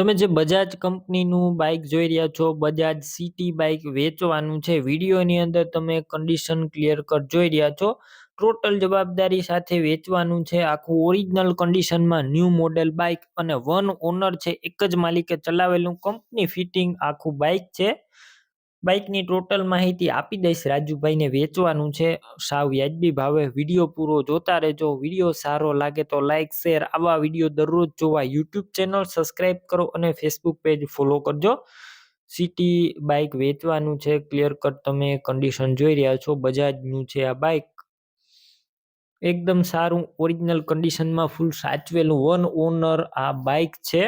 તમે જે બજાજ કંપનીનું બાઈક જોઈ રહ્યા છો, બજાજ સિટી બાઈક વેચવાનું છે, વિડીયોની અંદર તમે કન્ડિશન ક્લિયર કટ જોઈ રહ્યા છો. ટોટલ જવાબદારી સાથે વેચવાનું છે, આખું ઓરિજિનલ કન્ડિશનમાં ન્યૂ મોડેલ બાઇક અને વન ઓનર છે, એક જ માલિકે ચલાવેલું કંપની ફિટિંગ આખું બાઈક છે. બાઈકની ટોટલ માહિતી આપી દઈશ. રાજુભાઈને વેચવાનું છે. સાવ વ્યાજબી ભાવે વીડિયો પૂરો જોતા રહેજો. વીડિયો સારો લાગે તો લાઈક, શેર, આવા વીડિયો દરરોજ જોવા યુટ્યુબ ચેનલ સબસ્ક્રાઈબ કરો અને ફેસબુક પેજ ફોલો કરજો. સિટી બાઈક વેચવાનું છે. ક્લિયર કટ તમે કન્ડિશન જોઈ રહ્યા છો. બજાજનું છે આ બાઈક એકદમ સારું ઓરિજિનલ કન્ડિશનમાં ફૂલ સાચવેલું વન ઓનર આ બાઇક છે.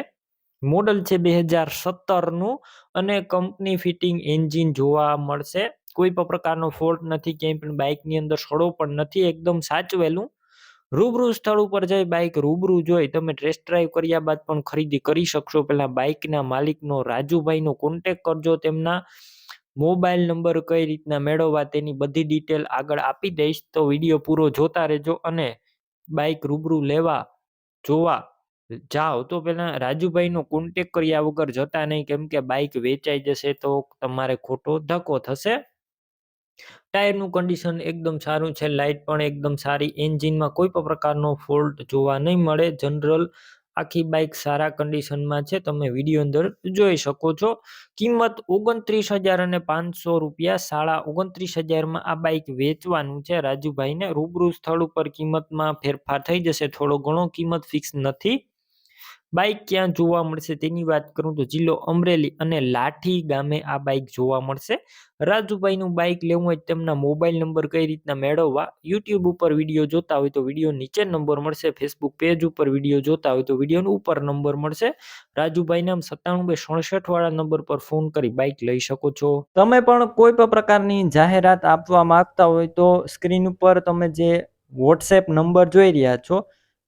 મોડલ છે બે હજાર સત્તરનું અને કંપની ફિટિંગ એન્જિન જોવા મળશે. કોઈ પણ પ્રકારનો ફોલ્ટ નથી, ક્યાંય પણ બાઇકની અંદર સડો પણ નથી, એકદમ સાચવેલું. રૂબરૂ સ્થળ ઉપર જઈ બાઇક રૂબરૂ જોઈ તમે ટેસ્ટ ડ્રાઈવ કર્યા બાદ પણ ખરીદી કરી શકશો. પહેલાં બાઇકના માલિકનો રાજુભાઈનો કોન્ટેક કરજો, તેમના મોબાઈલ નંબર કઈ રીતના મેળવવા તેની બધી ડિટેલ આગળ આપી દઈશ. તો વીડિયો પૂરો જોતા રહેજો અને બાઇક રૂબરૂ લેવા, જોવા જાઓ તો પેલા રાજુભાઈનો કોન્ટેક કર્યા વગર જતા નહીં. કેમ કે બાઇક વેચાઈ જશે તો તમારે ખોટો ધક્કો થશે. ટાયરનું કન્ડિશન એકદમ સારું છે. લાઇટ પણ એકદમ સારી. એન્જિનમાં કોઈ પણ પ્રકારનો ફોલ્ટ જોવા નહીં મળે. જનરલ આખી બાઇક સારા કન્ડિશનમાં છે. તમે વીડિયો અંદર જોઈ શકો છો. કિંમત ઓગણત્રીસ હજાર અને પાંચસો રૂપિયા. સાડા ઓગણત્રીસ હજારમાં આ બાઇક વેચવાનું છે. રાજુભાઈને રૂબરૂ સ્થળ ઉપર કિંમતમાં ફેરફાર થઈ જશે. થોડો ઘણો કિંમત ફિક્સ નથી. બાઇક ક્યાં જોવા મળશે તેની વાત કરું તો જિલ્લો અમરેલી અને લાઠી ગામે આ બાઇક જોવા મળશે. રાજુભાઈનું બાઇક લેવું હોય તેમના મોબાઈલ નંબર કઈ રીતના મેળવવા? યુટ્યુબ ઉપર વીડિયો જોતા હોય તો વીડિયો નીચે નંબર મળશે. ફેસબુક પેજ ઉપર વીડિયો જોતા હોય તો વિડીયોનો ઉપર નંબર મળશે. રાજુભાઈ નામ સત્તાણું બે સડસઠ વાળા નંબર પર ફોન કરી બાઇક લઈ શકો છો. તમે પણ કોઈ પણ પ્રકારની જાહેરાત આપવા માંગતા હોય તો સ્ક્રીન ઉપર તમે જે વોટ્સએપ નંબર જોઈ રહ્યા છો